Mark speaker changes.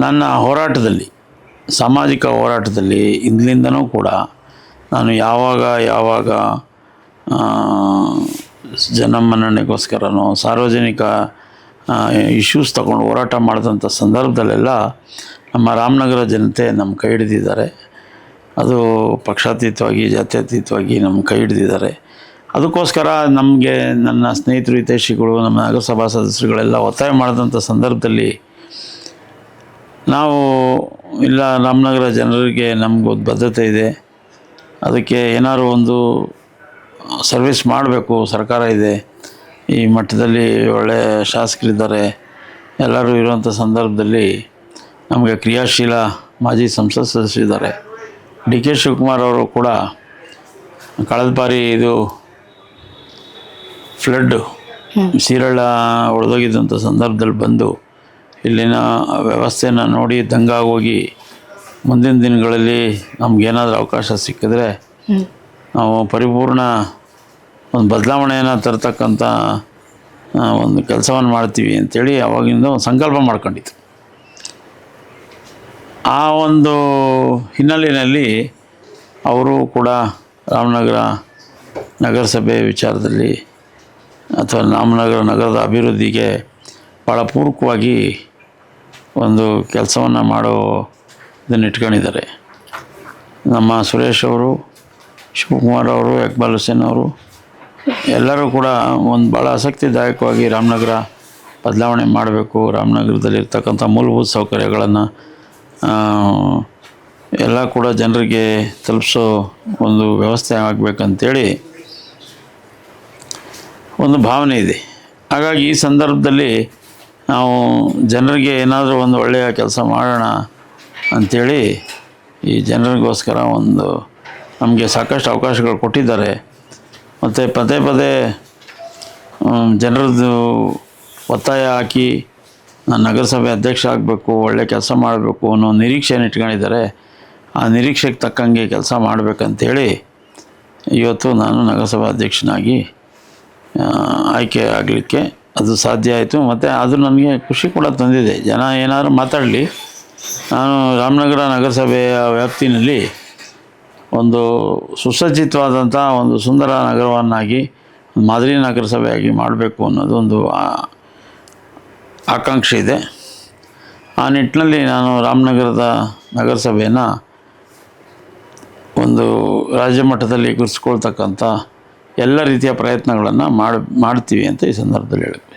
Speaker 1: ನನ್ನ ಹೋರಾಟದಲ್ಲಿ, ಸಾಮಾಜಿಕ ಹೋರಾಟದಲ್ಲಿ ಇಂದಿನಿಂದನೂ ಕೂಡ ನಾನು ಯಾವಾಗ ಯಾವಾಗ ಜನಮನ್ನಣೆಗೋಸ್ಕರನೋ ಸಾರ್ವಜನಿಕ ಇಶ್ಯೂಸ್ ತಗೊಂಡು ಹೋರಾಟ ಮಾಡಿದಂಥ ಸಂದರ್ಭದಲ್ಲೆಲ್ಲ ನಮ್ಮ ರಾಮನಗರ ಜನತೆ ನಮ್ಮ ಕೈ ಹಿಡಿದಿದ್ದಾರೆ. ಅದು ಪಕ್ಷಾತೀತವಾಗಿ, ಜಾತ್ಯತೀತವಾಗಿ ನಮ್ಮ ಕೈ ಹಿಡಿದಿದ್ದಾರೆ. ಅದಕ್ಕೋಸ್ಕರ ನಮಗೆ ನನ್ನ ಸ್ನೇಹಿತರು, ಹಿತೈಷಿಗಳು, ನಮ್ಮ ನಗರಸಭಾ ಸದಸ್ಯರುಗಳೆಲ್ಲ ಒತ್ತಾಯ ಮಾಡಿದಂಥ ಸಂದರ್ಭದಲ್ಲಿ ನಾವು ಇಲ್ಲ ರಾಮನಗರ ಜನರಿಗೆ ನಮಗೊಂದು ಬದ್ಧತೆ ಇದೆ. ಅದಕ್ಕೆ ಏನಾದ್ರು ಒಂದು ಸರ್ವಿಸ್ ಮಾಡಬೇಕು ಸರ್ಕಾರ ಇದೆ. ಈ ಮಟ್ಟದಲ್ಲಿ ಒಳ್ಳೆಯ ಶಾಸಕರಿದ್ದಾರೆ. ಎಲ್ಲರೂ ಇರುವಂಥ ಸಂದರ್ಭದಲ್ಲಿ ನಮಗೆ ಕ್ರಿಯಾಶೀಲ ಮಾಜಿ ಸಂಸದ್ ಸದಸ್ಯ ಇದ್ದಾರೆ. ಡಿ ಕೆ ಶಿವಕುಮಾರ್ ಅವರು ಕೂಡ ಕಳೆದ ಬಾರಿ ಇದು ಫ್ಲಡ್ಡು ಸೀರಳ ಒಡೆದೋಗಿದ್ದಂಥ ಸಂದರ್ಭದಲ್ಲಿ ಬಂದು ಇಲ್ಲಿನ ವ್ಯವಸ್ಥೆಯನ್ನು ನೋಡಿ ದಂಗಾಗೋಗಿ ಮುಂದಿನ ದಿನಗಳಲ್ಲಿ ನಮಗೇನಾದರೂ ಅವಕಾಶ ಸಿಕ್ಕಿದ್ರೆ ನಾವು ಪರಿಪೂರ್ಣ ಒಂದು ಬದಲಾವಣೆಯನ್ನು ತರ್ತಕ್ಕಂಥ ಒಂದು ಕೆಲಸವನ್ನು ಮಾಡ್ತೀವಿ ಅಂಥೇಳಿ ಅವಾಗಿಂದ ಒಂದು ಸಂಕಲ್ಪ ಮಾಡ್ಕೊಂಡಿತ್ತು ಆ ಒಂದು ಹಿನ್ನೆಲೆಯಲ್ಲಿ ಅವರು ಕೂಡ ರಾಮನಗರ ನಗರಸಭೆ ವಿಚಾರದಲ್ಲಿ ಅಥವಾ ರಾಮನಗರ ನಗರದ ಅಭಿವೃದ್ಧಿಗೆ ಭಾಳ ಪೂರಕವಾಗಿ ಒಂದು ಕೆಲಸವನ್ನು ಮಾಡೋ ಇದನ್ನು ಇಟ್ಕೊಂಡಿದ್ದಾರೆ. ನಮ್ಮ ಸುರೇಶ್ ಅವರು, ಶಿವಕುಮಾರ್ ಅವರು, ಇಕ್ಬಾಲ್ ಹುಸೇನ್ ಅವರು, ಎಲ್ಲರೂ ಕೂಡ ಒಂದು ಭಾಳ ಆಸಕ್ತಿದಾಯಕವಾಗಿ ರಾಮನಗರ ಬದಲಾವಣೆ ಮಾಡಬೇಕು. ರಾಮನಗರದಲ್ಲಿರ್ತಕ್ಕಂಥ ಮೂಲಭೂತ ಸೌಕರ್ಯಗಳನ್ನು ಎಲ್ಲ ಕೂಡ ಜನರಿಗೆ ತಲುಪಿಸೋ ಒಂದು ವ್ಯವಸ್ಥೆ ಆಗಬೇಕಂತೇಳಿ ಒಂದು ಭಾವನೆ ಇದೆ. ಹಾಗಾಗಿ ಈ ಸಂದರ್ಭದಲ್ಲಿ ನಾವು ಜನರಿಗೆ ಏನಾದರೂ ಒಂದು ಒಳ್ಳೆಯ ಕೆಲಸ ಮಾಡೋಣ ಅಂಥೇಳಿ ಈ ಜನರಿಗೋಸ್ಕರ ಒಂದು ನಮಗೆ ಸಾಕಷ್ಟು ಅವಕಾಶಗಳು ಕೊಟ್ಟಿದ್ದಾರೆ. ಮತ್ತು ಪದೇ ಪದೇ ಜನರದ್ದು ಒತ್ತಾಯ ಹಾಕಿ ನಾನು ನಗರಸಭೆ ಅಧ್ಯಕ್ಷ ಆಗಬೇಕು, ಒಳ್ಳೆ ಕೆಲಸ ಮಾಡಬೇಕು ಅನ್ನೋ ನಿರೀಕ್ಷೆಯನ್ನು ಇಟ್ಕೊಂಡಿದ್ದಾರೆ. ಆ ನಿರೀಕ್ಷೆಗೆ ತಕ್ಕಂಗೆ ಕೆಲಸ ಮಾಡಬೇಕಂತೇಳಿ ಇವತ್ತು ನಾನು ನಗರಸಭಾ ಅಧ್ಯಕ್ಷನಾಗಿ ಆಯ್ಕೆ ಆಗಲಿಕ್ಕೆ ಅದು ಸಾಧ್ಯ ಆಯಿತು. ಮತ್ತು ಅದು ನನಗೆ ಖುಷಿ ಕೂಡ ತಂದಿದೆ. ಜನ ಏನಾದರೂ ಮಾತಾಡಲಿ. ನಾನು ರಾಮನಗರ ನಗರಸಭೆಯ ವ್ಯಾಪ್ತಿನಲ್ಲಿ ಒಂದು ಸುಸಜ್ಜಿತವಾದಂಥ ಒಂದು ಸುಂದರ ನಗರವನ್ನಾಗಿ, ಮಾದರಿ ನಗರಸಭೆಯಾಗಿ ಮಾಡಬೇಕು ಅನ್ನೋದು ಒಂದು ಆಕಾಂಕ್ಷೆ ಇದೆ. ಆ ನಿಟ್ಟಿನಲ್ಲಿ ನಾನು ರಾಮನಗರದ ನಗರಸಭೆಯನ್ನು ಒಂದು ರಾಜ್ಯ ಮಟ್ಟದಲ್ಲಿ ಗುರುತಿಸ್ಕೊಳ್ತಕ್ಕಂಥ ಎಲ್ಲ ರೀತಿಯ ಪ್ರಯತ್ನಗಳನ್ನು ಮಾಡಿ ಮಾಡ್ತೀವಿ ಅಂತ ಈ ಸಂದರ್ಭದಲ್ಲಿ ಹೇಳಕ್ಕೆ